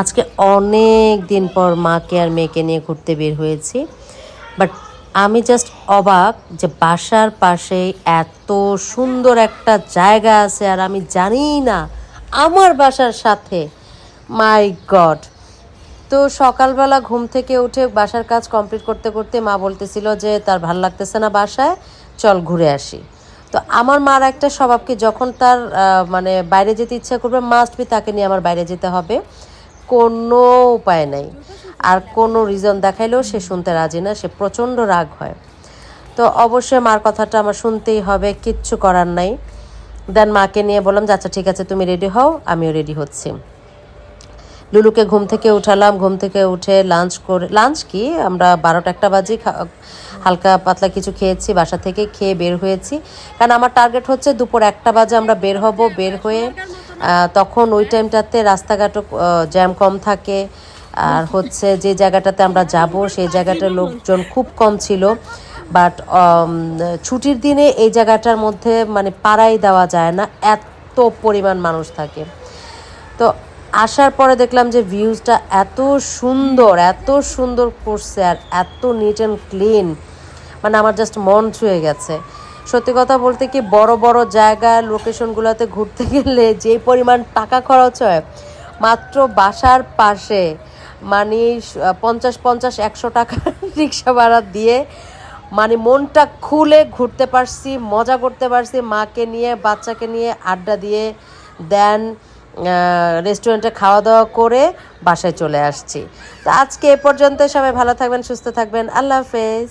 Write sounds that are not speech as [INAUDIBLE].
আজকে অনেক দিন পর মাকে আর মেয়েকে নিয়ে ঘুরতে বের হয়েছি। বাট আমি জাস্ট অবাক যে বাসার পাশে এত সুন্দর একটা জায়গা আছে আর আমি জানি না আমার বাসার সাথে। মাই গড তো সকালবেলা ঘুম থেকে উঠে বাসার কাজ কমপ্লিট করতে করতে মা বলতেছিল যে তার ভালো লাগতেছে না বাসায়, চল ঘুরে আসি। তো আমার মার একটা স্বভাবকে যখন তার মানে বাইরে যেতে ইচ্ছা করবে মাস্ট বি তাকে নিয়ে আমার বাইরে যেতে হবে। কোনো উপায় নাই। আর কোনো রিজন দেখাইলেও সে শুনতে রাজি না, সে প্রচণ্ড রাগ হয়। তো অবশ্যই মার কথাটা আমার শুনতেই হবে, কিচ্ছু করার নাই। দেন মাকে নিয়ে বললাম, যে আচ্ছা ঠিক আছে, তুমি রেডি হও, আমিও রেডি হচ্ছি। লুলুকে ঘুম থেকে উঠালাম, ঘুম থেকে উঠে লাঞ্চ করে লাঞ্চ কি? আমরা বারোটা একটা বাজে হালকা পাতলা কিছু খেয়েছি, বাসা থেকে খেয়ে বের হয়েছি। কারণ আমার টার্গেট হচ্ছে দুপুর একটা বাজে আমরা বের হব, বের হয়ে তখন ওই টাইমটাতে রাস্তাঘাটও জ্যাম কম থাকে। আর হচ্ছে যে জায়গাটাতে আমরা যাব, সেই জায়গাটার লোকজন খুব কম ছিল। বাট ছুটির দিনে এই জায়গাটার মধ্যে মানে পাড়াই দেওয়া যায় না, এত পরিমাণ মানুষ থাকে। তো আসার পরে দেখলাম যে ভিউজটা এত সুন্দর এত সুন্দর করছে আর এত নিট অ্যান্ড ক্লিন মানে আমার জাস্ট মন ছুঁয়ে গেছে। সত্যি কথা বলতে কি বড় বড় জায়গা লোকেশনগুলোতে ঘুরতে গেলে যে পরিমাণ টাকা খরচ হয়, মাত্র বাসার পাশে মানে পঞ্চাশ পঞ্চাশ একশো টাকা [LAUGHS] রিক্সা ভাড়া দিয়ে মানে মনটা খুলে ঘুরতে পারছি, মজা করতে পারছি, মাকে নিয়ে, বাচ্চাকে নিয়ে আড্ডা দিয়ে, দেন রেস্টুরেন্টে খাওয়া দাওয়া করে বাসায় চলে আসছি। তো আজকে এ পর্যন্ত সবাই ভালো থাকবেন, সুস্থ থাকবেন, আল্লাহ হাফেজ।